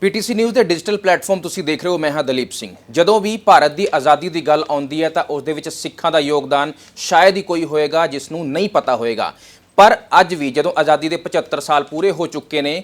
PTC news ਦੇ digital platform ਤੁਸੀਂ ਦੇਖ ਰਹੇ ਹੋ, ਮੈਂ ਹਾਂ ਦਲੀਪ ਸਿੰਘ। ਜਦੋਂ ਵੀ ਭਾਰਤ ਦੀ ਆਜ਼ਾਦੀ ਦੀ ਗੱਲ ਆਉਂਦੀ ਹੈ, ਤਾਂ ਉਸ ਦੇ ਵਿੱਚ ਸਿੱਖਾਂ ਦਾ ਯੋਗਦਾਨ ਸ਼ਾਇਦ ਹੀ ਕੋਈ ਹੋਏਗਾ, ਜਿਸ ਨੂੰ ਨਹੀਂ ਪਤਾ ਹੋਏਗਾ। ਪਰ ਅੱਜ ਵੀ ਜਦੋਂ ਆਜ਼ਾਦੀ ਦੇ 75 ਸਾਲ ਪੂਰੇ ਹੋ ਚੁੱਕੇ ਨੇ,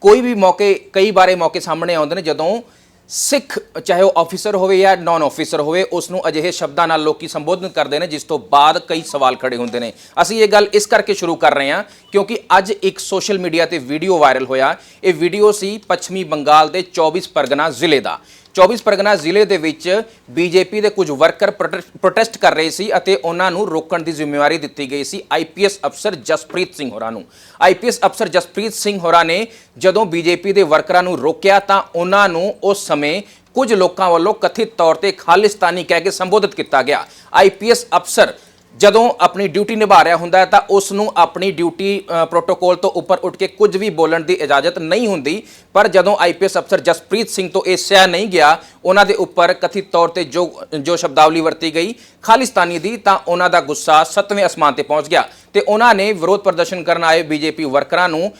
ਕੋਈ ਵੀ ਮੌਕੇ, ਕਈ ਬਾਰੇ ਮੌਕੇ ਸਾਹਮਣੇ ਆਉਂਦੇ ਨੇ, ਜਦੋਂ ਸਿੱਖ, ਚਾਹੇ ਉਹ ਆਫੀਸਰ ਹੋਵੇ ਜਾਂ ਨਾਨ ਆਫੀਸਰ ਹੋਵੇ ਉਸ ਨੂੰ ਅਜਿਹੇ ਸ਼ਬਦਾਂ ਨਾਲ ਲੋਕੀ ਸੰਬੋਧਨ ਕਰਦੇ ਨੇ, ਜਿਸ ਤੋਂ ਬਾਅਦ ਕਈ ਸਵਾਲ ਖੜੇ ਹੁੰਦੇ ਨੇ। ਅਸੀਂ ਇਹ ਗੱਲ ਇਸ ਕਰਕੇ ਸ਼ੁਰੂ ਕਰ ਰਹੇ ਹਾਂ, ਕਿਉਂਕਿ ਅੱਜ ਇੱਕ ਸੋਸ਼ਲ ਮੀਡੀਆ ਤੇ ਵੀਡੀਓ ਵਾਇਰਲ ਹੋਇਆ। ਇਹ ਵੀਡੀਓ ਸੀ ਪੱਛਮੀ ਬੰਗਾਲ ਦੇ 24 ਪਰਗਨਾ ਜ਼ਿਲ੍ਹੇ ਦਾ। 24 ਪਰਗਨਾ ਜ਼ਿਲ੍ਹੇ ਦੇ ਵਿੱਚ ਬੀਜੇਪੀ ਦੇ ਕੁਝ ਵਰਕਰ ਪ੍ਰੋਟੈਸਟ ਕਰ ਰਹੇ ਸੀ ਅਤੇ ਉਹਨਾਂ ਨੂੰ ਰੋਕਣ ਦੀ ਜ਼ਿੰਮੇਵਾਰੀ ਦਿੱਤੀ ਗਈ ਸੀ ਆਈਪੀਐਸ ਅਫਸਰ ਜਸਪ੍ਰੀਤ ਸਿੰਘ ਹੋਰਾਂ ਨੂੰ। ਆਈਪੀਐਸ ਅਫਸਰ ਜਸਪ੍ਰੀਤ ਸਿੰਘ ਹੋਰਾਂ ਨੇ ਜਦੋਂ ਬੀਜੇਪੀ ਦੇ ਵਰਕਰਾਂ ਨੂੰ ਰੋਕਿਆ ਤਾਂ ਉਹਨਾਂ ਨੂੰ ਉਸ ਸਮੇਂ ਕੁਝ ਲੋਕਾਂ ਵੱਲੋਂ ਕਥਿਤ ਤੌਰ ਤੇ ਖਾਲਿਸਤਾਨੀ ਕਹਿ ਕੇ ਸੰਬੋਧਿਤ ਕੀਤਾ ਗਿਆ। ਆਈਪੀਐਸ ਅਫਸਰ ਜਦੋਂ ਆਪਣੀ ਡਿਊਟੀ ਨਿਭਾ ਰਿਹਾ ਹੁੰਦਾ ਹੈ ਤਾਂ ਉਸ ਨੂੰ ਆਪਣੀ ਡਿਊਟੀ ਪ੍ਰੋਟੋਕੋਲ ਤੋਂ ਉੱਪਰ ਉੱਠ ਕੇ ਕੁਝ ਵੀ ਬੋਲਣ ਦੀ ਇਜਾਜ਼ਤ ਨਹੀਂ ਹੁੰਦੀ। ਪਰ ਜਦੋਂ ਆਈਪੀਐਸ ਅਫਸਰ ਜਸਪ੍ਰੀਤ ਸਿੰਘ ਤੋਂ ਇਹ ਸਿਆ ਨਹੀਂ ਗਿਆ, ਉਹਨਾਂ ਦੇ ਉੱਪਰ ਕਥਿਤ ਤੌਰ ਤੇ ਜੋ ਜੋ ਸ਼ਬਦਾਵਲੀ ਵਰਤੀ ਗਈ, ਖਾਲਿਸਤਾਨੀ ਦੀ, ਤਾਂ ਉਹਨਾਂ ਦਾ ਗੁੱਸਾ ਸੱਤਵੇਂ ਅਸਮਾਨ ਤੇ ਪਹੁੰਚ ਗਿਆ ਤੇ ਉਹਨਾਂ ਨੇ ਵਿਰੋਧ ਪ੍ਰਦਰਸ਼ਨ ਕਰਨ ਆਏ ਬੀਜੇਪੀ ਵਰਕਰਾਂ ਨੂੰ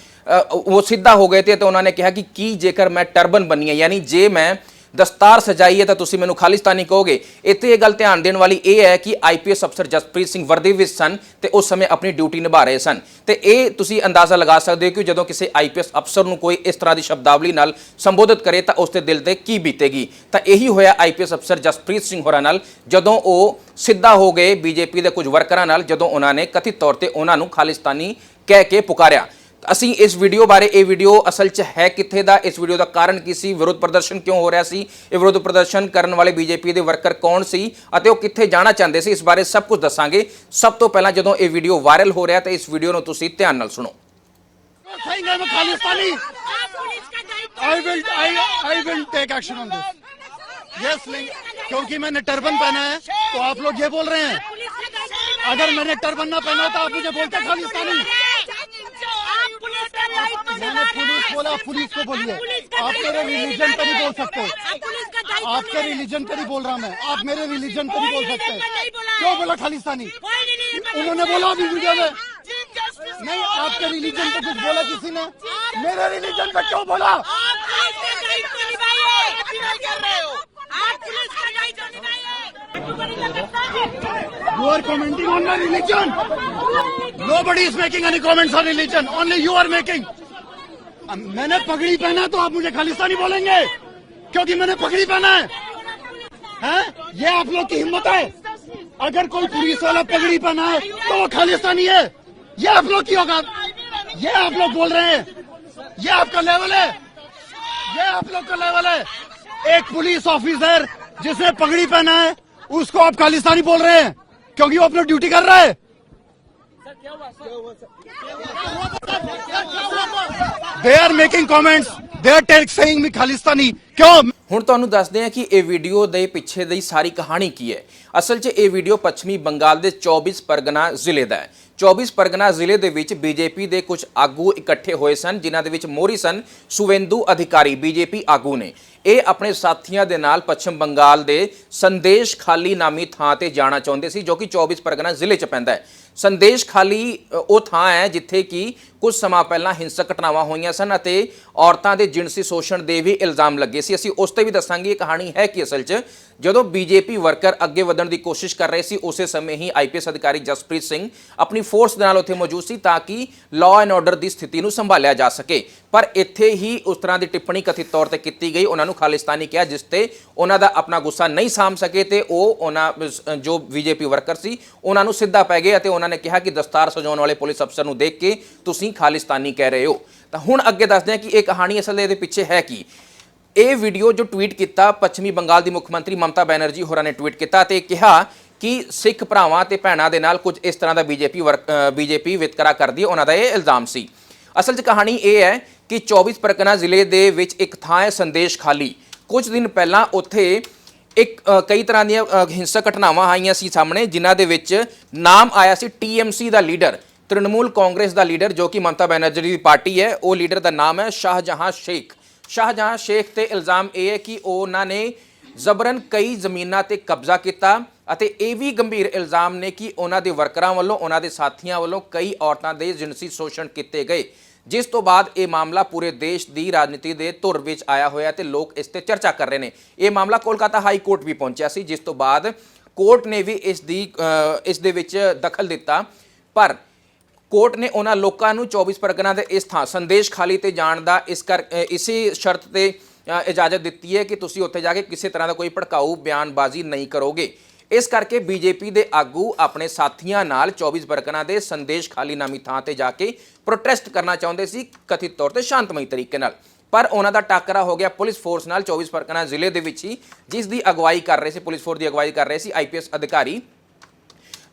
ਉਹ ਸਿੱਧਾ ਹੋ ਗਏ ਤੇ ਉਹਨਾਂ ਨੇ ਕਿਹਾ ਕਿ ਕੀ ਜੇਕਰ ਮੈਂ ਟਰਬਨ ਬੰਨੀ ਹੈ, ਯਾਨੀ ਜੇ ਮੈਂ ਦਸਤਾਰ ਸਜਾਈ ਹੈ ਤਾਂ ਤੁਸੀਂ ਮੈਨੂੰ ਖਾਲਿਸਤਾਨੀ ਕਹੋਗੇ। ਇੱਥੇ ਇਹ ਗੱਲ ਧਿਆਨ ਦੇਣ ਵਾਲੀ ਇਹ ਹੈ ਕਿ ਆਈਪੀਐਸ ਅਫਸਰ ਜਸਪ੍ਰੀਤ ਸਿੰਘ ਵਰਦੀ ਵਿੱਚ ਸਨ ਤੇ ਉਸ ਸਮੇਂ ਆਪਣੀ ਡਿਊਟੀ ਨਿਭਾ ਰਹੇ ਸਨ। ਤੇ ਇਹ ਤੁਸੀਂ ਅੰਦਾਜ਼ਾ ਲਗਾ ਸਕਦੇ ਹੋ ਕਿ ਜਦੋਂ ਕਿਸੇ ਆਈਪੀਐਸ ਅਫਸਰ ਨੂੰ ਕੋਈ ਇਸ ਤਰ੍ਹਾਂ ਦੀ ਸ਼ਬਦਾਵਲੀ ਨਾਲ ਸੰਬੋਧਿਤ ਕਰੇ ਤਾਂ ਉਸ ਦੇ ਦਿਲ ਤੇ ਕੀ ਬੀਤੇਗੀ। ਤਾਂ ਇਹੀ ਹੋਇਆ ਆਈਪੀਐਸ ਅਫਸਰ ਜਸਪ੍ਰੀਤ ਸਿੰਘ ਹੋਰਾਂ ਨਾਲ, ਜਦੋਂ ਉਹ ਸਿੱਧਾ ਹੋ ਗਏ ਬੀਜੇਪੀ ਦੇ ਕੁਝ ਵਰਕਰਾਂ ਨਾਲ, ਜਦੋਂ ਉਹਨਾਂ ਨੇ ਕਥਿਤ ਤੌਰ ਤੇ ਉਹਨਾਂ ਨੂੰ ਖਾਲਿਸਤਾਨੀ ਕਹਿ ਕੇ ਪੁਕਾਰਿਆ। ਅਸੀਂ ਇਸ ਵੀਡੀਓ ਬਾਰੇ ਇਹ ਵੀਡੀਓ ਅਸਲ 'ਚ ਹੈ ਕਿੱਥੇ ਦਾ ਇਸ ਵੀਡੀਓ ਦਾ ਕਾਰਨ ਕੀ ਸੀ ਵਿਰੋਧ ਪ੍ਰਦਰਸ਼ਨ ਕਿਉਂ ਹੋ ਰਿਹਾ ਸੀ ਇਹ ਵਿਰੋਧ ਪ੍ਰਦਰਸ਼ਨ ਕਰਨ ਵਾਲੇ ਬੀਜੇਪੀ ਦੇ ਵਰਕਰ ਕੌਣ ਸੀ ਅਤੇ ਉਹ ਕਿੱਥੇ ਜਾਣਾ ਚਾਹੁੰਦੇ ਸੀ ਇਸ ਬਾਰੇ ਸਭ ਕੁਝ ਦੱਸਾਂਗੇ ਸਭ ਤੋਂ ਪਹਿਲਾਂ ਜਦੋਂ ਇਹ ਵੀਡੀਓ ਵਾਇਰਲ ਹੋ ਰਿਹਾ ਤਾਂ ਇਸ ਵੀਡੀਓ ਨੂੰ ਤੁਸੀਂ ਧਿਆਨ ਨਾਲ ਸੁਣੋ saying I'm a Khalistani. I will, I, I will take action on this. Yes, नहीं, क्योंकि मैंने टर्बन पहना है तो आप लोग ये बोल रहे हैं अगर मैंने टर्बन ना पहना तो आप मुझे बोलते खालिस्तानी मैंने पुलिस बोला पुलिस को बोलिए। आप मेरे रिलीजन पर नहीं बोल सकते। आपके रिलीजन पर ही बोल रहा मैं। आप मेरे रिलीजन पर नहीं बोल सकते। क्यों बोला खालिस्तानी? उन्होंने बोला अभी वीडियो में। नहीं आपके रिलीजन पे कुछ बोला किसी ने? मेरे रिलीजन पे क्यों बोला? You are commenting on my religion. Nobody is making any comments on religion. Only you are making. मैंने पगड़ी पहना तो आप मुझे खालिस्तानी बोलेंगे क्योंकि मैंने पगड़ी पहना है हैं? ये आप लोग की हिम्मत है अगर कोई पुलिस वाला पगड़ी पहना है तो वो खालिस्तानी है ये आप लोग की होगा ये आप लोग बोल रहे हैं ये आपका लेवल है ये आप लोग का लेवल है एक पुलिस ऑफिसर जिसने पगड़ी पहना है उसको आप खालिस्तानी बोल रहे हैं क्योंकि वो अपनी ड्यूटी कर रहा है they are making comments they are take saying me Khalistani क्यों ਹੁਣ ਤੁਹਾਨੂੰ ਦੱਸਦੇ ਹਾਂ ਕਿ ਇਹ ਵੀਡੀਓ ਦੇ ਪਿੱਛੇ ਦੀ ਸਾਰੀ ਕਹਾਣੀ ਕੀ ਹੈ ਅਸਲ 'ਚ ਇਹ ਵੀਡੀਓ ਪੱਛਮੀ ਬੰਗਾਲ ਦੇ 24 ਪਰਗਨਾ ਜ਼ਿਲ੍ਹੇ ਦਾ ਹੈ 24 ਪਰਗਨਾ ਜ਼ਿਲ੍ਹੇ ਦੇ ਵਿੱਚ ਬੀਜੇਪੀ ਦੇ ਕੁਝ ਆਗੂ ਇਕੱਠੇ ਹੋਏ ਸਨ, ਜਿਨ੍ਹਾਂ ਦੇ ਵਿੱਚ ਮੋਰੀ ਸਨ ਸੁਵਿੰਦੂ ਅਧਿਕਾਰੀ, ਬੀਜੇਪੀ ਆਗੂ ਨੇ। ਇਹ ਆਪਣੇ ਸਾਥੀਆਂ ਦੇ ਨਾਲ ਪੱਛਮ ਬੰਗਾਲ ਦੇ ਸੰਦੇਸ਼ ਖਾਲੀ ਨਾਮੀ ਥਾਂ ਤੇ ਜਾਣਾ ਚਾਹੁੰਦੇ ਸੀ, ਜੋ ਕਿ 24 ਪਰਗਨਾ ਜ਼ਿਲ੍ਹੇ 'ਚ ਪੈਂਦਾ ਹੈ। ਸੰਦੇਸ਼ ਖਾਲੀ ਉਹ ਥਾਂ ਹੈ ਜਿੱਥੇ ਕਿ ਕੁਝ ਸਮਾਂ ਪਹਿਲਾਂ ਹਿੰਸਕ ਘਟਨਾਵਾਂ ਹੋਈਆਂ ਸਨ ਅਤੇ ਔਰਤਾਂ ਦੇ ਜਿਣਸੀ ਸ਼ੋਸ਼ਣ ਦੇ ਵੀ ਇਲਜ਼ਾਮ ਲੱਗੇ ਸੀ। ਅਸੀਂ ਉਸ ਤੇ ਵੀ ਦੱਸਾਂਗੇ, ਇਹ ਕਹਾਣੀ ਹੈ ਕਿ ਅਸਲ 'ਚ ਜਦੋਂ ਬੀਜੇਪੀ ਵਰਕਰ ਅੱਗੇ ਵਧਣ ਦੀ ਕੋਸ਼ਿਸ਼ ਕਰ ਰਹੇ ਸੀ ਉਸੇ ਸਮੇਂ ਹੀ ਆਈਪੀਐਸ ਅਧਿਕਾਰੀ ਜਸਪ੍ਰੀਤ ਸਿੰਘ ਆਪਣੀ ਫੋਰਸ ਦੇ ਨਾਲ ਉੱਥੇ ਮੌਜੂਦ ਸੀ ਤਾਂ ਕਿ ਲਾਅ ਐਂਡ ਆਰਡਰ ਦੀ ਸਥਿਤੀ ਨੂੰ ਸੰਭਾਲਿਆ ਜਾ ਸਕੇ। ਪਰ ਇੱਥੇ ਹੀ ਉਸ ਤਰ੍ਹਾਂ ਦੀ ਟਿੱਪਣੀ ਕਥਿਤ ਤੌਰ ਤੇ ਕੀਤੀ ਗਈ। ਉਹਨਾਂ ਨੂੰ ਖਾਲਿਸਤਾਨੀ ਕਿਹਾ ਜਿਸ ਤੇ ਉਹਨਾਂ ਦਾ ਆਪਣਾ ਗੁੱਸਾ ਨਹੀਂ ਸਾਂਭ ਸਕੇ ਤੇ ਉਹ ਉਹਨਾਂ ਅਹ, ਜੋ ਬੀਜੇਪੀ ਵਰਕਰ ਸੀ ਉਹਨਾਂ ਨੂੰ ਸਿੱਧਾ ਪੈ ਗਏ ਅਤੇ ਉਹਨਾਂ ਨੇ ਕਿਹਾ ਕਿ ਦਸਤਾਰ ਸਜਾਉਣ ਵਾਲੇ ਪੁਲਿਸ ਅਫਸਰ ਨੂੰ ਦੇਖ ਕੇ ਤੁਸੀਂ ਖਾਲਿਸਤਾਨੀ ਕਹਿ ਰਹੇ ਹੋ। ਤਾਂ ਹੁਣ ਅੱਗੇ ਦੱਸਦੇ ਹਾਂ ਕਿ ਇਹ ਕਹਾਣੀ ਅਸਲ ਦੇ ਪਿੱਛੇ ਹੈ ਕੀ। ਇਹ ਵੀਡੀਓ ਜੋ ਟਵੀਟ ਕੀਤਾ, ਪੱਛਮੀ ਬੰਗਾਲ ਦੀ ਮੁੱਖ ਮੰਤਰੀ ਮਮਤਾ ਬੈਨਰਜੀ ਹੋਰਾਂ ਨੇ ਟਵੀਟ ਕੀਤਾ ਤੇ ਕਿਹਾ ਕਿ ਸਿੱਖ ਭਰਾਵਾਂ ਤੇ ਭੈਣਾਂ ਦੇ ਨਾਲ ਕੁਝ ਇਸ ਤਰ੍ਹਾਂ ਦਾ ਬੀਜੇਪੀ ਬੀਜੇਪੀ ਵਿਤਕਰਾ ਕਰਦੀ ਉਹਨਾਂ ਦਾ ਇਹ ਇਲਜ਼ਾਮ ਸੀ। ਅਸਲ 'ਚ ਕਹਾਣੀ ਇਹ ਹੈ ਕਿ 24 ਪਰਗਨਾ ਜ਼ਿਲ੍ਹੇ ਦੇ ਵਿੱਚ ਇੱਕ ਥਾਂ ਹੈ ਸੰਦੇਸ਼ ਖਾਲੀ। ਕੁਝ ਦਿਨ ਪਹਿਲਾਂ ਉੱਥੇ ਇੱਕ ਕਈ ਤਰ੍ਹਾਂ ਦੀਆਂ ਹਿੰਸਕ ਘਟਨਾਵਾਂ ਆਈਆਂ ਸੀ ਸਾਹਮਣੇ, ਜਿਨ੍ਹਾਂ ਦੇ ਵਿੱਚ ਨਾਮ ਆਇਆ ਸੀ ਟੀਐਮਸੀ ਦਾ ਲੀਡਰ, ਤ੍ਰਿਣਮੂਲ ਕਾਂਗਰਸ ਦਾ ਲੀਡਰ, ਜੋ ਕਿ ਮਮਤਾ ਬੈਨਰਜੀ ਦੀ ਪਾਰਟੀ ਹੈ, ਉਹ ਲੀਡਰ ਦਾ ਨਾਮ ਹੈ ਸ਼ਾਹਜਹਾਂ ਸ਼ੇਖ। ਸ਼ਾਹਜਹਾਂ ਸ਼ੇਖ ਤੇ ਇਲਜ਼ਾਮ ਇਹ ਹੈ ਕਿ ਉਹਨਾਂ ਨੇ ਜ਼ਬਰਨ ਕਈ ਜ਼ਮੀਨਾਂ ਤੇ ਕਬਜ਼ਾ ਕੀਤਾ ਅਤੇ ਇਹ ਵੀ ਗੰਭੀਰ ਇਲਜ਼ਾਮ ਨੇ ਕਿ ਉਹਨਾਂ ਦੇ ਵਰਕਰਾਂ ਵੱਲੋਂ, ਉਹਨਾਂ ਦੇ ਸਾਥੀਆਂ ਵੱਲੋਂ ਕਈ ਔਰਤਾਂ ਦੇ ਜਿਨਸੀ ਸ਼ੋਸ਼ਣ ਕੀਤੇ ਗਏ। ਜਿਸ ਤੋਂ ਬਾਅਦ ਇਹ ਮਾਮਲਾ ਪੂਰੇ ਦੇਸ਼ ਦੀ ਰਾਜਨੀਤੀ ਦੇ ਧੁਰ ਵਿੱਚ ਆਇਆ ਹੋਇਆ ਤੇ ਲੋਕ ਇਸ ਤੇ ਚਰਚਾ ਕਰ ਰਹੇ ਨੇ। ਇਹ ਮਾਮਲਾ ਕੋਲਕਾਤਾ ਹਾਈ ਕੋਰਟ ਵੀ ਪਹੁੰਚਿਆ ਸੀ, ਜਿਸ ਤੋਂ ਬਾਅਦ ਕੋਰਟ ਨੇ ਵੀ ਇਸ ਦੀ ਇਸ ਦੇ ਵਿੱਚ ਦਖਲ ਦਿੱਤਾ। ਪਰ ਕੋਰਟ ਨੇ ਉਹਨਾਂ ਲੋਕਾਂ ਨੂੰ 24 ਪਰਗਨਾ ਦੇ ਇਸ ਥਾਂ ਸੰਦੇਸ਼ ਖਾਲੀ ਤੇ ਜਾਣ ਦਾ ਇਸ ਕਰ ਇਸੇ ਸ਼ਰਤ ਤੇ ਇਜਾਜ਼ਤ ਦਿੱਤੀ ਹੈ ਕਿ ਤੁਸੀਂ ਉੱਥੇ ਜਾ ਕੇ ਕਿਸੇ ਤਰ੍ਹਾਂ ਦਾ ਕੋਈ ਭੜਕਾਊ, ਬਿਆਨਬਾਜ਼ੀ ਨਹੀਂ ਕਰੋਗੇ। ਇਸ ਕਰਕੇ ਬੀਜੇਪੀ ਦੇ ਆਗੂ ਆਪਣੇ ਸਾਥੀਆਂ ਨਾਲ 24 ਪਰਗਨਾ ਦੇ ਸੰਦੇਸ਼ ਖਾਲੀ ਨਾਮੀ ਥਾਂ ਤੇ ਜਾ ਕੇ ਪ੍ਰੋਟੈਸਟ ਕਰਨਾ ਚਾਹੁੰਦੇ ਸੀ, ਕਥਿਤ ਤੌਰ ਤੇ ਸ਼ਾਂਤਮਈ ਤਰੀਕੇ ਨਾਲ। ਪਰ ਉਹਨਾਂ ਦਾ ਟਾਕਰਾ ਹੋ ਗਿਆ ਪੁਲਿਸ ਫੋਰਸ ਨਾਲ 24 ਪਰਗਨਾ ਜ਼ਿਲ੍ਹੇ ਦੇ ਵਿੱਚ ਹੀ, ਜਿਸ ਦੀ ਅਗਵਾਈ ਕਰ ਰਹੇ ਸੀ, ਪੁਲਿਸ ਫੋਰਸ ਦੀ ਅਗਵਾਈ ਕਰ ਰਹੇ ਸੀ ਆਈਪੀਐਸ ਅਧਿਕਾਰੀ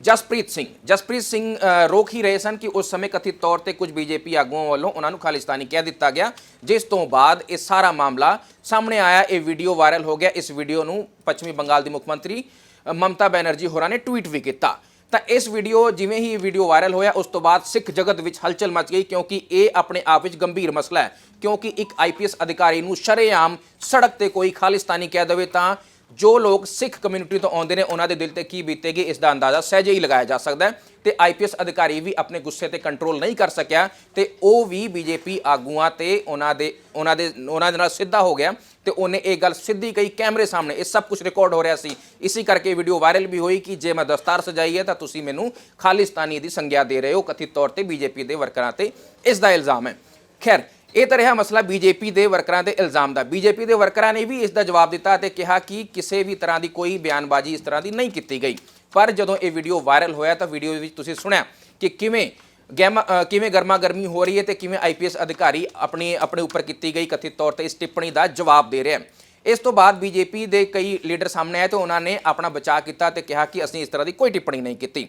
ਜਸਪ੍ਰੀਤ ਸਿੰਘ। ਜਸਪ੍ਰੀਤ ਸਿੰਘ ਰੋਕ ਹੀ ਰਹੇ ਸਨ ਕਿ ਉਸ ਸਮੇਂ ਕਥਿਤ ਤੌਰ ਤੇ ਕੁਝ ਬੀਜੇਪੀ ਆਗੂਆਂ ਵੱਲੋਂ ਉਹਨਾਂ ਨੂੰ ਖਾਲਿਸਤਾਨੀ ਕਹਿ ਦਿੱਤਾ ਗਿਆ, ਜਿਸ ਤੋਂ ਬਾਅਦ ਇਹ ਸਾਰਾ ਮਾਮਲਾ ਸਾਹਮਣੇ ਆਇਆ। ਇਹ ਵੀਡੀਓ ਵਾਇਰਲ ਹੋ ਗਿਆ। ਇਸ ਵੀਡੀਓ ਨੂੰ ਪੱਛਮੀ ਬੰਗਾਲ ਦੀ ਮੁੱਖ ਮੰਤਰੀ ਮਮਤਾ ਬੈਨਰਜੀ ਹੋਰਾਂ ਨੇ ਟਵੀਟ ਵੀ ਕੀਤਾ। ਤਾਂ ਇਸ ਵੀਡੀਓ, ਜਿਵੇਂ ਹੀ ਇਹ ਵੀਡੀਓ ਵਾਇਰਲ ਹੋਇਆ, ਉਸ ਤੋਂ ਬਾਅਦ ਸਿੱਖ ਜਗਤ ਵਿੱਚ ਹਲਚਲ ਮਚ ਗਈ ਕਿਉਂਕਿ ਇਹ ਆਪਣੇ ਆਪ ਵਿੱਚ ਗੰਭੀਰ ਮਸਲਾ ਹੈ। ਕਿਉਂਕਿ ਇੱਕ ਆਈਪੀਐਸ ਅਧਿਕਾਰੀ ਨੂੰ ਸ਼ਰੇਆਮ ਸੜਕ ਤੇ ਕੋਈ ਖਾਲਿਸਤਾਨੀ ਕਹਿ ਦੇਵੇ ਤਾਂ ਜੋ ਲੋਕ ਸਿੱਖ ਕਮਿਊਨਿਟੀ ਤੋਂ ਆਉਂਦੇ ਨੇ, ਉਹਨਾਂ ਦੇ ਦਿਲ ਤੇ ਕੀ ਬੀਤੇਗੀ ਇਸ ਦਾ ਅੰਦਾਜ਼ਾ ਸਹਿਜੇ ਹੀ ਲਗਾਇਆ ਜਾ ਸਕਦਾ ਹੈ ਤੇ ਆਈਪੀਐਸ ਅਧਿਕਾਰੀ ਵੀ ਆਪਣੇ ਗੁੱਸੇ ਤੇ ਕੰਟਰੋਲ ਨਹੀਂ ਕਰ ਸਕਿਆ ਤੇ ਉਹ ਵੀ ਬੀਜੇਪੀ ਆਗੂਆਂ ਤੇ ਉਹਨਾਂ ਦੇ ਉਹਨਾਂ ਦੇ ਉਹਨਾਂ ਦੇ ਨਾਲ ਸਿੱਧਾ ਹੋ ਗਿਆ ਤੇ ਉਹਨੇ ਇਹ ਗੱਲ ਸਿੱਧੀ ਕਹੀ ਕੈਮਰੇ ਸਾਹਮਣੇ। ਇਹ ਸਭ ਕੁਝ ਰਿਕਾਰਡ ਹੋ ਰਿਹਾ ਸੀ। ਇਸੇ ਕਰਕੇ ਵੀਡੀਓ ਵਾਇਰਲ ਵੀ ਹੋਈ ਕਿ ਜੇ ਮੈਂ ਦਸਤਾਰ ਸਜਾਈ ਹੈ ਤਾਂ ਤੁਸੀਂ ਮੈਨੂੰ ਖਾਲਿਸਤਾਨੀ ਦੀ ਸੰਗਿਆ ਦੇ ਰਹੇ ਹੋ। ਕਥਿਤ ਤੌਰ ਤੇ ਬੀਜੇਪੀ ਦੇ ਵਰਕਰਾਂ ਤੇ ਇਸ ਦਾ ਇਲਜ਼ਾਮ ਹੈ। ਖੈਰ ਇਹ ਤਾਂ ਰਿਹਾ ਮਸਲਾ ਬੀਜੇਪੀ ਦੇ ਵਰਕਰਾਂ ਦੇ ਇਲਜ਼ਾਮ ਦਾ। ਬੀਜੇਪੀ ਦੇ ਵਰਕਰਾਂ ਨੇ ਵੀ ਇਸ ਦਾ ਜਵਾਬ ਦਿੱਤਾ ਅਤੇ ਕਿਹਾ ਕਿ ਕਿਸੇ ਵੀ ਤਰ੍ਹਾਂ ਦੀ ਕੋਈ ਬਿਆਨਬਾਜ਼ੀ ਇਸ ਤਰ੍ਹਾਂ ਦੀ ਨਹੀਂ ਕੀਤੀ ਗਈ। ਪਰ ਜਦੋਂ ਇਹ ਵੀਡੀਓ ਵਾਇਰਲ ਹੋਇਆ ਤਾਂ ਵੀਡੀਓ ਵਿੱਚ ਤੁਸੀਂ ਸੁਣਿਆ ਕਿ ਕਿਵੇਂ ਗੈਮ ਕਿਵੇਂ ਗਰਮਾ ਗਰਮੀ ਹੋ ਰਹੀ ਹੈ ਤੇ ਕਿਵੇਂ ਆਈਪੀਐਸ ਅਧਿਕਾਰੀ ਆਪਣੀ, ਆਪਣੇ ਉੱਪਰ ਕੀਤੀ ਗਈ ਕਥਿਤ ਤੌਰ ਤੇ ਇਸ ਟਿੱਪਣੀ ਦਾ ਜਵਾਬ ਦੇ ਰਿਹਾ ਹੈ। ਇਸ ਤੋਂ ਬਾਅਦ ਬੀਜੇਪੀ ਦੇ ਕਈ ਲੀਡਰ ਸਾਹਮਣੇ ਆਏ ਤੇ ਉਹਨਾਂ ਨੇ ਆਪਣਾ ਬਚਾਅ ਕੀਤਾ ਤੇ ਕਿਹਾ ਕਿ ਅਸੀਂ ਇਸ ਤਰ੍ਹਾਂ ਦੀ ਕੋਈ ਟਿੱਪਣੀ ਨਹੀਂ ਕੀਤੀ।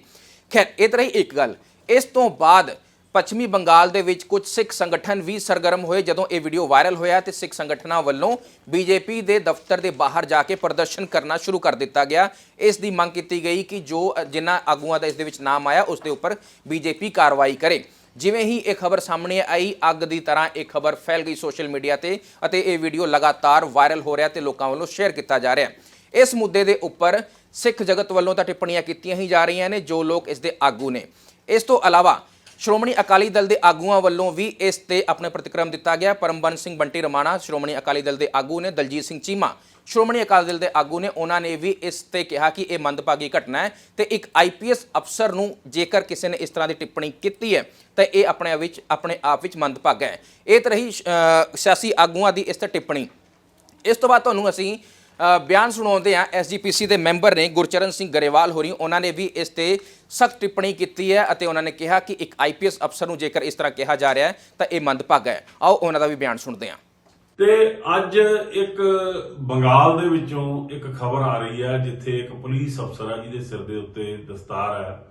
ਖੈਰ, ਇਹ ਤਰ੍ਹਾਂ ਹੀ ਇੱਕ ਗੱਲ। ਇਸ ਤੋਂ ਬਾਅਦ ਪੱਛਮੀ ਬੰਗਾਲ ਦੇ ਵਿੱਚ ਕੁਝ ਸਿੱਖ ਸੰਗਠਨ ਵੀ ਸਰਗਰਮ ਹੋਏ ਜਦੋਂ ਇਹ ਵੀਡੀਓ ਵਾਇਰਲ ਹੋਇਆ ਤੇ ਸਿੱਖ ਸੰਗਠਨਾਂ ਵੱਲੋਂ ਬੀਜੇਪੀ ਦੇ ਦਫ਼ਤਰ ਦੇ ਬਾਹਰ ਜਾ ਕੇ ਪ੍ਰਦਰਸ਼ਨ ਕਰਨਾ ਸ਼ੁਰੂ ਕਰ ਦਿੱਤਾ ਗਿਆ। ਇਸ ਦੀ ਮੰਗ ਕੀਤੀ ਗਈ ਕਿ ਜੋ ਜਿਨ੍ਹਾਂ ਆਗੂਆਂ ਦਾ ਇਸ ਦੇ ਵਿੱਚ ਨਾਮ ਆਇਆ, ਉਸ ਦੇ ਉੱਪਰ ਬੀਜੇਪੀ ਕਾਰਵਾਈ ਕਰੇ। ਜਿਵੇਂ ਹੀ ਇਹ ਖਬਰ ਸਾਹਮਣੇ ਆਈ, ਅੱਗ ਦੀ ਤਰ੍ਹਾਂ ਇਹ ਖਬਰ ਫੈਲ ਗਈ ਸੋਸ਼ਲ ਮੀਡੀਆ ਤੇ ਅਤੇ ਇਹ ਵੀਡੀਓ ਲਗਾਤਾਰ ਵਾਇਰਲ ਹੋ ਰਿਹਾ ਤੇ ਲੋਕਾਂ ਵੱਲੋਂ ਸ਼ੇਅਰ ਕੀਤਾ ਜਾ ਰਿਹਾ। ਇਸ ਮੁੱਦੇ ਦੇ ਉੱਪਰ ਸਿੱਖ ਜਗਤ ਵੱਲੋਂ ਤਾਂ ਟਿੱਪਣੀਆਂ ਕੀਤੀਆਂ ਹੀ ਜਾ ਰਹੀਆਂ ਨੇ, ਜੋ ਲੋਕ ਇਸ ਦੇ ਆਗੂ ਨੇ। ਇਸ ਤੋਂ ਇਲਾਵਾ ਸ਼੍ਰੋਮਣੀ ਅਕਾਲੀ ਦਲ ਦੇ ਆਗੂਆਂ ਵੱਲੋਂ ਵੀ ਇਸ ਤੇ ਆਪਣੇ ਪ੍ਰਤੀਕਰਮ ਦਿੱਤਾ ਗਿਆ। ਪਰਮਬੰਸ ਸਿੰਘ ਬੰਟੀ ਰਮਾਣਾ, ਸ਼੍ਰੋਮਣੀ ਅਕਾਲੀ ਦਲ ਦੇ ਆਗੂ ਨੇ ਦਲਜੀਤ ਸਿੰਘ ਚੀਮਾ, ਸ਼੍ਰੋਮਣੀ ਅਕਾਲੀ ਦਲ ਦੇ ਆਗੂ ਨੇ ਉਹਨਾਂ ਨੇ ਵੀ ਇਸ ਤੇ ਕਿਹਾ ਕਿ ਇਹ ਮੰਦਭਾਗੀ ਘਟਨਾ ਹੈ ਤੇ ਇੱਕ ਆਈਪੀਐਸ ਅਫਸਰ ਨੂੰ ਜੇਕਰ ਕਿਸੇ ਨੇ ਇਸ ਤਰ੍ਹਾਂ ਦੀ ਟਿੱਪਣੀ ਕੀਤੀ ਹੈ, ਤਾਂ ਇਹ ਆਪਣੇ ਵਿੱਚ, ਆਪਣੇ ਆਪ ਵਿੱਚ ਮੰਦਭਾਗਾ ਹੈ। ਇਹ ਤਰ੍ਹਾਂ ਹੀ ਸਿਆਸੀ ਆਗੂਆਂ ਦੀ ਇਸ ਤੇ ਟਿੱਪਣੀ। ਇਸ ਤੋਂ ਬਾਅਦ ਤੁਹਾਨੂੰ ਅਸੀਂ ਬਿਆਨ ਸੁਣਾਉਂਦੇ ਹਾਂ ਐਸਜੀਪੀਸੀ ਦੇ ਮੈਂਬਰ ਨੇ ਗੁਰਚਰਨ ਸਿੰਘ ਗਰੇਵਾਲ ਹੋਰੀ, ਉਹਨਾਂ ਨੇ ਵੀ ਇਸ ਤੇ ਸਖਤ ਟਿੱਪਣੀ ਕੀਤੀ ਹੈ ਅਤੇ ਉਹਨਾਂ ਨੇ ਕਿਹਾ ਕਿ ਇੱਕ ਆਈਪੀਐਸ ਅਫਸਰ ਨੂੰ ਜੇਕਰ ਇਸ ਤਰ੍ਹਾਂ ਕਿਹਾ ਜਾ ਰਿਹਾ ਹੈ, ਤਾਂ ਇਹ ਮੰਦਭਾਗਾ ਹੈ। ਆਓ ਉਹਨਾਂ ਦਾ ਵੀ ਬਿਆਨ ਸੁਣਦੇ ਹਾਂ। ਤੇ ਅੱਜ ਇੱਕ ਬੰਗਾਲ ਦੇ ਵਿੱਚੋਂ ਇੱਕ ਖਬਰ ਆ ਰਹੀ ਹੈ, ਜਿੱਥੇ ਇੱਕ ਪੁਲਿਸ ਅਫਸਰ ਹੈ ਜਿਹਦੇ ਸਿਰ ਦੇ ਉੱਤੇ ਦਸਤਾਰ ਹੈ।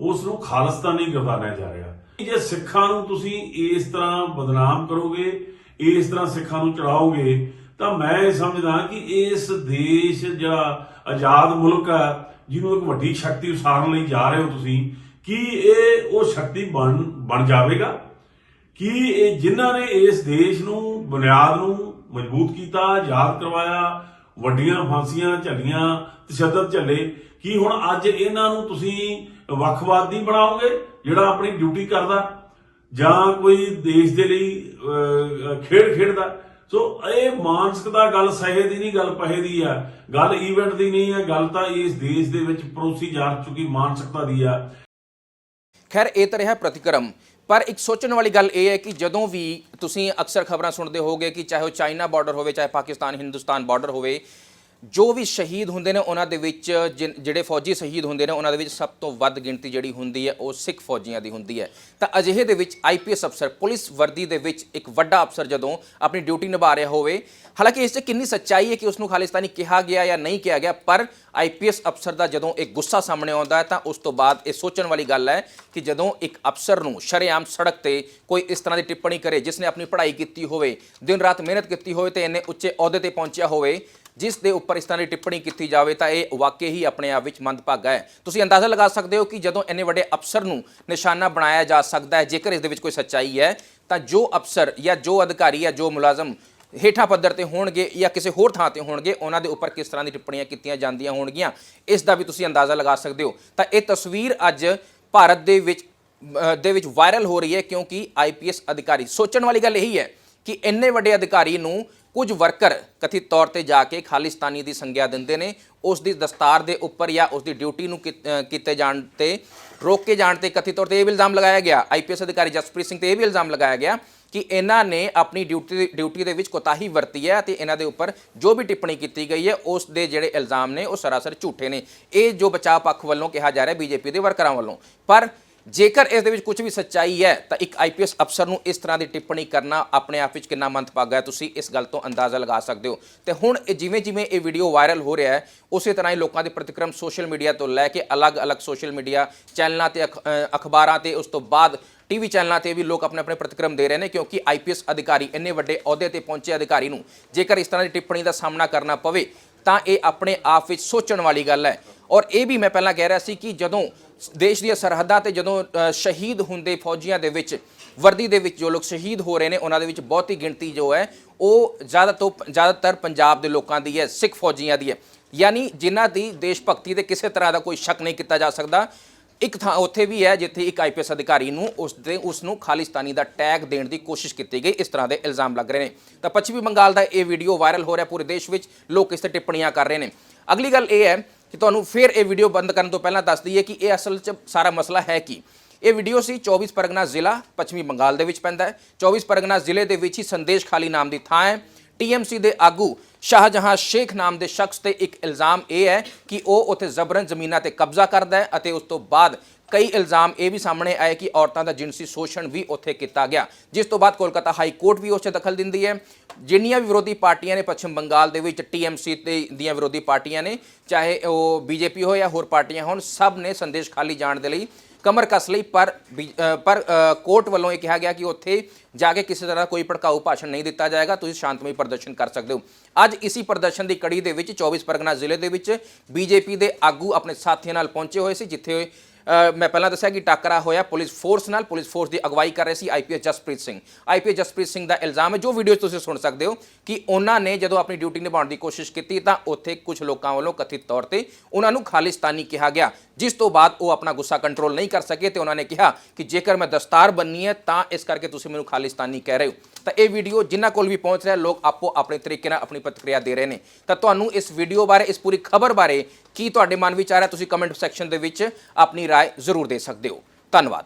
ਉਸ ਨੂੰ ਖਾਲਿਸਤਾਨੀ ਗਰਦਾਨਿਆ ਜਾ ਰਿਹਾ। ਜੇ ਸਿੱਖਾਂ ਨੂੰ ਤੁਸੀਂ ਇਸ ਤਰ੍ਹਾਂ ਬਦਨਾਮ ਕਰੋਗੇ, ਇਸ ਤਰ੍ਹਾਂ ਸਿੱਖਾਂ ਨੂੰ ਚੜਾਓਗੇ ਤਾਂ ਮੈਂ ਇਹ ਸਮਝਦਾ ਕਿ ਇਸ ਦੇਸ਼ ਜਿਹੜਾ ਆਜ਼ਾਦ ਮੁਲਕ ਹੈ, ਜਿਹਨੂੰ ਇੱਕ ਵੱਡੀ ਸ਼ਕਤੀ ਉਸਾਰਨ ਲਈ ਜਾ ਰਹੇ ਹੋ ਤੁਸੀਂ, ਕੀ ਇਹ ਉਹ ਸ਼ਕਤੀ ਬਣ ਬਣ ਜਾਵੇਗਾ? ਕਿ ਇਹ ਜਿਨ੍ਹਾਂ ਨੇ ਇਸ ਦੇਸ਼ ਨੂੰ ਬੁਨਿਆਦ ਨੂੰ ਮਜ਼ਬੂਤ ਕੀਤਾ, ਆਜ਼ਾਦ ਕਰਵਾਇਆ, ਵੱਡੀਆਂ ਫਾਂਸੀਆਂ ਝੱਲੀਆਂ, ਤਸ਼ੱਦਦ ਝੱਲੇ, ਕੀ ਹੁਣ ਅੱਜ ਇਹਨਾਂ ਨੂੰ ਤੁਸੀਂ ਵੱਖਵਾਦੀ ਬਣਾਓਗੇ, ਜਿਹੜਾ ਆਪਣੀ ਡਿਊਟੀ ਕਰਦਾ ਜਾਂ ਕੋਈ ਦੇਸ਼ ਦੇ ਲਈ ਖੇਡ ਖੇਡਦਾ? ਸੋ ਇਹ ਮਾਨਸਿਕਤਾ ਗੱਲ ਸਹੇ ਦੀ ਨਹੀਂ, ਗੱਲ ਪਹੇ ਦੀ ਆ। ਗੱਲ ਈਵੈਂਟ ਦੀ ਨਹੀਂ ਹੈ ਗੱਲ ਤਾਂ ਇਸ ਦੇਸ਼ ਦੇ ਵਿੱਚ ਪਰੋਸੀ ਜਾ ਚੁੱਕੀ ਮਾਨਸਿਕਤਾ ਦੀ ਆ। ਖੈਰ, ਇਹ ਤਾਂ ਰਿਹਾ ਪ੍ਰਤੀਕਰਮ। ਪਰ ਇੱਕ ਸੋਚਣ ਵਾਲੀ ਗੱਲ ਇਹ ਹੈ ਕਿ ਜਦੋਂ ਵੀ ਤੁਸੀਂ ਅਕਸਰ ਖਬਰਾਂ ਸੁਣਦੇ ਹੋਗੇ ਕਿ ਚਾਹੇ ਉਹ ਚਾਈਨਾ ਬਾਰਡਰ ਹੋਵੇ, ਚਾਹੇ ਪਾਕਿਸਤਾਨ, ਹਿੰਦੁਸਤਾਨ ਬਾਰਡਰ ਹੋਵੇ ਜੋ ਵੀ ਸ਼ਹੀਦ ਹੁੰਦੇ ਨੇ ਉਹਨਾਂ ਦੇ ਵਿੱਚ, ਜਿਨ- ਜਿਹੜੇ ਫੌਜੀ ਸ਼ਹੀਦ ਹੁੰਦੇ ਨੇ, ਉਹਨਾਂ ਦੇ ਵਿੱਚ ਸਭ ਤੋਂ ਵੱਧ ਗਿਣਤੀ ਜਿਹੜੀ ਹੁੰਦੀ ਹੈ, ਉਹ ਸਿੱਖ ਫੌਜੀਆਂ ਦੀ ਹੁੰਦੀ ਹੈ। ਤਾਂ ਅਜਿਹੇ ਦੇ ਵਿੱਚ ਆਈਪੀਐਸ ਅਫਸਰ, ਪੁਲਿਸ ਵਰਦੀ ਦੇ ਵਿੱਚ ਇੱਕ ਵੱਡਾ ਅਫਸਰ ਜਦੋਂ ਆਪਣੀ ਡਿਊਟੀ ਨਿਭਾ ਰਿਹਾ ਹੋਵੇ, ਹਾਲਾਂਕਿ ਇਸ 'ਚ ਕਿੰਨੀ ਸੱਚਾਈ ਹੈ ਕਿ ਉਸ ਨੂੰ ਖਾਲਿਸਤਾਨੀ ਕਿਹਾ ਗਿਆ ਜਾਂ ਨਹੀਂ ਕਿਹਾ ਗਿਆ, ਪਰ ਆਈਪੀਐਸ ਅਫਸਰ ਦਾ ਜਦੋਂ ਇੱਕ ਗੁੱਸਾ ਸਾਹਮਣੇ ਆਉਂਦਾ ਹੈ, ਤਾਂ ਉਸ ਤੋਂ ਬਾਅਦ ਇਹ ਸੋਚਣ ਵਾਲੀ ਗੱਲ ਹੈ ਕਿ ਜਦੋਂ ਇੱਕ ਅਫਸਰ ਨੂੰ ਸ਼ਰੇਆਮ ਸੜਕ ਤੇ ਕੋਈ ਇਸ ਤਰ੍ਹਾਂ ਦੀ ਟਿੱਪਣੀ ਕਰੇ, ਜਿਸ ਨੇ ਆਪਣੀ ਪੜ੍ਹਾਈ ਕੀਤੀ ਹੋਵੇ ਦਿਨ ਰਾਤ ਮਿਹਨਤ ਕੀਤੀ ਹੋਵੇ ਤੇ ਇੰਨੇ ਉੱਚੇ ਅਹੁਦੇ ਤੇ ਪਹੁੰਚਿਆ ਹੋਵੇ ਜਿਸ ਦੇ ਉੱਪਰ ਇਸ ਤਰ੍ਹਾਂ ਦੀ ਟਿੱਪਣੀ ਕੀਤੀ ਜਾਵੇ ਤਾਂ ਇਹ ਵਾਕਈ ਹੀ ਆਪਣੇ ਆਪ ਵਿੱਚ ਮੰਦਭਾਗਾ ਹੈ। ਤੁਸੀਂ ਅੰਦਾਜ਼ਾ ਲਗਾ ਸਕਦੇ ਹੋ ਕਿ ਜਦੋਂ ਇੰਨੇ ਵੱਡੇ ਅਫਸਰ ਨੂੰ ਨਿਸ਼ਾਨਾ ਬਣਾਇਆ ਜਾ ਸਕਦਾ ਹੈ, ਜੇਕਰ ਇਸ ਦੇ ਵਿੱਚ ਕੋਈ ਸੱਚਾਈ ਹੈ, ਤਾਂ ਜੋ ਅਫਸਰ ਜਾਂ ਜੋ ਅਧਿਕਾਰੀ ਜਾਂ ਜੋ ਮੁਲਾਜ਼ਮ ਹੇਠਾਂ ਪੱਧਰ ਤੇ ਹੋਣਗੇ ਜਾਂ ਕਿਸੇ ਹੋਰ ਥਾਂ ਤੇ ਹੋਣਗੇ, ਉਹਨਾਂ ਦੇ ਉੱਪਰ ਕਿਸ ਤਰ੍ਹਾਂ ਦੀ ਟਿੱਪਣੀਆਂ ਕੀਤੀਆਂ ਜਾਂਦੀਆਂ ਹੋਣਗੀਆਂ, ਇਸ ਦਾ ਵੀ ਤੁਸੀਂ ਅੰਦਾਜ਼ਾ ਲਗਾ ਸਕਦੇ ਹੋ। ਤਾਂ ਇਹ ਤਸਵੀਰ ਅੱਜ ਭਾਰਤ ਦੇ ਵਿੱਚ ਦੇ ਵਿੱਚ ਵਾਇਰਲ ਹੋ ਰਹੀ ਹੈ ਕਿਉਂਕਿ ਆਈਪੀਐਸ ਅਧਿਕਾਰੀ, ਸੋਚਣ ਵਾਲੀ ਗੱਲ ਇਹੀ ਹੈ ਕਿ ਇੰਨੇ ਵੱਡੇ ਅਧਿਕਾਰੀ ਨੂੰ ਕੁਝ ਵਰਕਰ ਕਥਿਤ ਤੌਰ ਤੇ ਜਾ ਕੇ ਖਾਲਿਸਤਾਨੀ ਦੀ ਸੰਗਿਆ ਦਿੰਦੇ ਨੇ, ਉਸ ਦੀ ਦਸਤਾਰ ਦੇ ਉੱਪਰ ਜਾਂ ਉਸ ਦੀ ਡਿਊਟੀ ਨੂੰ ਕੀ- ਕੀਤੇ ਜਾਣ ਤੇ, ਰੋਕ ਕੇ ਜਾਣ ਤੇ ਕਥਿਤ ਤੌਰ ਤੇ ਇਹ ਵੀ ਇਲਜ਼ਾਮ ਲਗਾਇਆ ਗਿਆ। ਆਈਪੀਐਸ ਅਧਿਕਾਰੀ ਜਸਪ੍ਰੀਤ ਸਿੰਘ ਤੇ ਇਹ ਵੀ ਇਲਜ਼ਾਮ ਲਗਾਇਆ ਗਿਆ ਕਿ ਇਹਨਾਂ ਨੇ ਆਪਣੀ ਡਿਊਟੀ ਡਿਊਟੀ ਦੇ ਵਿੱਚ ਕੋਤਾਹੀ ਵਰਤੀ ਹੈ ਤੇ ਇਹਨਾਂ ਦੇ ਉੱਪਰ ਜੋ ਵੀ ਟਿੱਪਣੀ ਕੀਤੀ ਗਈ ਹੈ, ਉਸ ਦੇ ਜਿਹੜੇ ਇਲਜ਼ਾਮ ਨੇ ਉਹ ਸਰਾਸਰ ਝੂਠੇ ਨੇ। ਇਹ ਜੋ ਬਚਾਅ ਪੱਖ ਵੱਲੋਂ ਕਿਹਾ ਜਾ ਰਿਹਾ ਬੀਜੇਪੀ ਦੇ ਵਰਕਰਾਂ ਵੱਲੋਂ। ਪਰ ਜੇਕਰ ਇਸ ਦੇ ਵਿੱਚ ਕੁਝ ਵੀ ਸੱਚਾਈ ਹੈ, ਤਾਂ ਇੱਕ ਆਈਪੀਐਸ ਅਫਸਰ ਨੂੰ ਇਸ ਤਰ੍ਹਾਂ ਦੀ ਟਿੱਪਣੀ ਕਰਨਾ ਆਪਣੇ ਆਪ ਵਿੱਚ ਕਿੰਨਾ ਮੰਦਭਾਗਾ ਹੈ, ਤੁਸੀਂ ਇਸ ਗੱਲ ਤੋਂ ਅੰਦਾਜ਼ਾ ਲਗਾ ਸਕਦੇ ਹੋ। ਤੇ ਹੁਣ ਇਹ ਜਿਵੇਂ ਜਿਵੇਂ ਇਹ ਵੀਡੀਓ ਵਾਇਰਲ ਹੋ ਰਿਹਾ ਹੈ, ਉਸੇ ਤਰ੍ਹਾਂ ਹੀ ਲੋਕਾਂ ਦੇ ਪ੍ਰਤੀਕਰਮ ਸੋਸ਼ਲ ਮੀਡੀਆ ਤੋਂ ਲੈ ਕੇ ਅਲੱਗ-ਅਲੱਗ ਸੋਸ਼ਲ ਮੀਡੀਆ ਚੈਨਲਾਂ ਤੇ ਅਖ- ਅਖਬਾਰਾਂ ਤੇ ਉਸ ਤੋਂ ਬਾਅਦ ਟੀਵੀ ਚੈਨਲਾਂ ਤੇ ਵੀ ਲੋਕ ਆਪਣੇ ਆਪਣੇ ਪ੍ਰਤੀਕਰਮ ਦੇ ਰਹੇ ਨੇ, ਕਿਉਂਕਿ ਆਈਪੀਐਸ ਅਧਿਕਾਰੀ ਇੰਨੇ ਵੱਡੇ ਅਹੁਦੇ ਤੇ ਪਹੁੰਚੇ ਅਧਿਕਾਰੀ ਨੂੰ, ਜੇਕਰ ਇਸ ਤਰ੍ਹਾਂ ਦੀ ਟਿੱਪਣੀ ਦਾ ਸਾਹਮਣਾ ਕਰਨਾ ਪਵੇ, ਤਾਂ ਇਹ ਆਪਣੇ ਆਪ ਵਿੱਚ ਸੋਚਣ ਵਾਲੀ ਗੱਲ ਹੈ। ਔਰ ਇਹ ਵੀ ਮੈਂ ਪਹਿਲਾਂ ਕਹਿ ਰਿਹਾ ਸੀ ਕਿ ਜਦੋਂ ਦੇਸ਼ ਦੀਆਂ ਸਰਹੱਦਾਂ ਤੇ ਜਦੋਂ ਸ਼ਹੀਦ ਹੁੰਦੇ ਫੌਜੀਆਂ ਦੇ ਵਿੱਚ, ਵਰਦੀ ਦੇ ਵਿੱਚ ਜੋ ਲੋਕ ਸ਼ਹੀਦ ਹੋ ਰਹੇ ਨੇ, ਉਹਨਾਂ ਦੇ ਵਿੱਚ ਬਹੁਤੀ ਗਿਣਤੀ ਜੋ ਹੈ, ਉਹ ਜ਼ਿਆਦਾ ਤੋਂ ਜ਼ਿਆਦਾਤਰ ਪੰਜਾਬ ਦੇ ਲੋਕਾਂ ਦੀ ਹੈ, ਸਿੱਖ ਫੌਜੀਆਂ ਦੀ ਹੈ। ਯਾਨੀ ਜਿਨ੍ਹਾਂ ਦੀ ਦੇਸ਼ ਭਗਤੀ ਤੇ ਕਿਸੇ ਤਰ੍ਹਾਂ ਦਾ ਕੋਈ ਸ਼ੱਕ ਨਹੀਂ ਕੀਤਾ ਜਾ ਸਕਦਾ, ਇੱਕ ਥਾਂ ਉੱਥੇ ਵੀ ਹੈ ਜਿੱਥੇ ਇੱਕ ਆਈਪੀਐਸ ਅਧਿਕਾਰੀ ਨੂੰ ਉਸ ਦੇ, ਉਸ ਨੂੰ ਖਾਲਿਸਤਾਨੀ ਦਾ ਟੈਗ ਦੇਣ ਦੀ ਕੋਸ਼ਿਸ਼ ਕੀਤੀ ਗਈ, ਇਸ ਤਰ੍ਹਾਂ ਦੇ ਇਲਜ਼ਾਮ ਲੱਗ ਰਹੇ ਨੇ। ਤਾਂ ਪੱਛਮੀ ਬੰਗਾਲ ਦਾ ਇਹ ਵੀਡੀਓ ਵਾਇਰਲ ਹੋ ਰਿਹਾ, ਪੂਰੇ ਦੇਸ਼ ਵਿੱਚ ਲੋਕ ਇਸ ਤੇ ਟਿੱਪਣੀਆਂ ਕਰ ਰਹੇ ਨੇ। ਅਗਲੀ ਗੱਲ ਇਹ ਹੈ ਕਿ ਤੁਹਾਨੂੰ ਫਿਰ ਇਹ ਵੀਡੀਓ ਬੰਦ ਕਰਨ ਤੋਂ ਪਹਿਲਾਂ ਦੱਸ ਦਈਏ ਕਿ ਇਹ ਅਸਲ 'ਚ ਸਾਰਾ ਮਸਲਾ ਹੈ ਕੀ? ਇਹ ਵੀਡੀਓ ਸੀ 24 ਪਰਗਨਾ ਜ਼ਿਲ੍ਹਾ, ਪੱਛਮੀ ਬੰਗਾਲ ਦੇ ਵਿੱਚ ਪੈਂਦਾ ਹੈ। 24 ਪਰਗਨਾ ਜ਼ਿਲ੍ਹੇ ਦੇ ਵਿੱਚ ਹੀ ਸੰਦੇਸ਼ ਖਾਲੀ ਨਾਮ ਦੀ ਥਾਂ ਹੈ। ਟੀਐਮਸੀ ਦੇ ਆਗੂ ਸ਼ਾਹਜਹਾਂ ਸ਼ੇਖ ਨਾਮ ਦੇ ਸ਼ਖਸ ਤੇ ਇੱਕ ਇਲਜ਼ਾਮ ਇਹ ਹੈ ਕਿ ਉਹ ਉੱਥੇ ਜ਼ਬਰਨ ਜ਼ਮੀਨਾਂ ਤੇ ਕਬਜ਼ਾ ਕਰਦਾ ਹੈ ਅਤੇ ਉਸ ਤੋਂ ਬਾਅਦ ਕਈ ਇਲਜ਼ਾਮ ਇਹ ਵੀ ਸਾਹਮਣੇ ਆਏ ਕਿ ਔਰਤਾਂ ਦਾ ਜਿਨਸੀ ਸ਼ੋਸ਼ਣ ਵੀ ਉੱਥੇ ਕੀਤਾ ਗਿਆ। ਜਿਸ ਤੋਂ ਬਾਅਦ ਕੋਲਕਾਤਾ ਹਾਈ ਕੋਰਟ ਵੀ ਉਸ 'ਚ ਦਖਲ ਦਿੰਦੀ ਹੈ। ਜਿੰਨੀਆਂ ਵੀ ਵਿਰੋਧੀ ਪਾਰਟੀਆਂ ਨੇ ਪੱਛਮ ਬੰਗਾਲ ਦੇ ਵਿੱਚ ਟੀਐਮਸੀ ਤੇ ਦੀਆਂ ਵਿਰੋਧੀ ਪਾਰਟੀਆਂ ਨੇ, ਚਾਹੇ ਉਹ ਬੀਜੇਪੀ ਹੋਏ ਜਾਂ ਹੋਰ ਪਾਰਟੀਆਂ ਹੋਣ, ਸਭ ਨੇ ਸੰਦੇਸ਼ ਖਾਲੀ ਜਾਣ ਦੇ ਲਈ ਕਮਰ ਕਸ ਲਈ, ਪਰ ਬੀ- ਪਰ ਕੋਰਟ ਵੱਲੋਂ ਇਹ ਕਿਹਾ ਗਿਆ ਕਿ ਉੱਥੇ ਜਾ ਕੇ ਕਿਸੇ ਤਰ੍ਹਾਂ ਕੋਈ ਭੜਕਾਊ ਭਾਸ਼ਣ ਨਹੀਂ ਦਿੱਤਾ ਜਾਏਗਾ। ਤੁਸੀਂ ਸ਼ਾਂਤਮਈ ਪ੍ਰਦਰਸ਼ਨ ਕਰ ਸਕਦੇ ਹੋ। ਅੱਜ ਇਸੀ ਪ੍ਰਦਰਸ਼ਨ ਦੀ ਕੜੀ ਦੇ ਵਿੱਚ 24 ਪਰਗਨਾ ਜ਼ਿਲ੍ਹੇ ਦੇ ਵਿੱਚ ਬੀਜੇਪੀ ਦੇ ਆਗੂ ਆਪਣੇ ਸਾਥੀਆਂ ਨਾਲ ਪਹੁੰਚੇ ਹੋਏ ਸੀ, ਜਿੱਥੇ ਮੈਂ ਪਹਿਲਾਂ ਦੱਸਿਆ ਕਿ ਟਾਕਰਾ ਹੋਇਆ ਪੁਲਿਸ ਫੋਰਸ ਨਾਲ, ਪੁਲਿਸ ਫੋਰਸ ਦੀ ਅਗਵਾਈ ਕਰ ਰਹੇ ਸੀ ਆਈਪੀਐਸ ਜਸਪ੍ਰੀਤ ਸਿੰਘ। ਆਈਪੀਐਸ ਜਸਪ੍ਰੀਤ ਸਿੰਘ ਦਾ ਇਲਜ਼ਾਮ ਹੈ, ਜੋ ਵੀਡੀਓ ਤੁਸੀਂ ਸੁਣ ਸਕਦੇ ਹੋ ਕਿ ਉਹਨਾਂ ਨੇ ਜਦੋਂ ਆਪਣੀ ਡਿਊਟੀ ਨਿਭਾਉਣ ਦੀ ਕੋਸ਼ਿਸ਼ ਕੀਤੀ ਤਾਂ ਉੱਥੇ ਕੁਝ ਲੋਕਾਂ ਵੱਲੋਂ ਕਥਿਤ ਤੌਰ ਤੇ ਉਹਨਾਂ ਨੂੰ ਖਾਲਿਸਤਾਨੀ ਕਿਹਾ ਗਿਆ, ਜਿਸ ਤੋਂ ਬਾਅਦ ਉਹ ਆਪਣਾ ਗੁੱਸਾ ਕੰਟਰੋਲ ਨਹੀਂ ਕਰ ਸਕੇ ਤੇ ਉਹਨਾਂ ਨੇ ਕਿਹਾ ਕਿ ਜੇਕਰ ਮੈਂ ਦਸਤਾਰ ਬੰਨੀ ਹੈ ਤਾਂ ਇਸ ਕਰਕੇ ਤੁਸੀਂ ਮੈਨੂੰ ਖਾਲਿਸਤਾਨੀ ਕਹਿ ਰਹੇ ਹੋ। ਤਾਂ ਇਹ ਵੀਡੀਓ ਜਿਨ੍ਹਾਂ ਕੋਲ ਵੀ ਪਹੁੰਚ ਰਿਹਾ, ਲੋਕ ਆਪੋ ਆਪਣੇ ਤਰੀਕੇ ਨਾਲ ਆਪਣੀ ਪ੍ਰਤੀਕਿਰਿਆ ਦੇ ਰਹੇ ਨੇ। ਤਾਂ ਤੁਹਾਨੂੰ ਇਸ ਵੀਡੀਓ ਬਾਰੇ, ਇਸ ਪੂਰੀ ਖਬਰ ਬਾਰੇ ਕੀ ਤੁਹਾਡੇ ਮਨ ਵਿੱਚ ਆ ਰਿਹਾ, ਤੁਸੀਂ ਕਮੈਂਟ ਸੈਕਸ਼ਨ ਦੇ ਵਿੱਚ ਆਪਣੀ رائے ਜ਼ਰੂਰ ਦੇ ਸਕਦੇ ਹੋ ਧੰਨਵਾਦ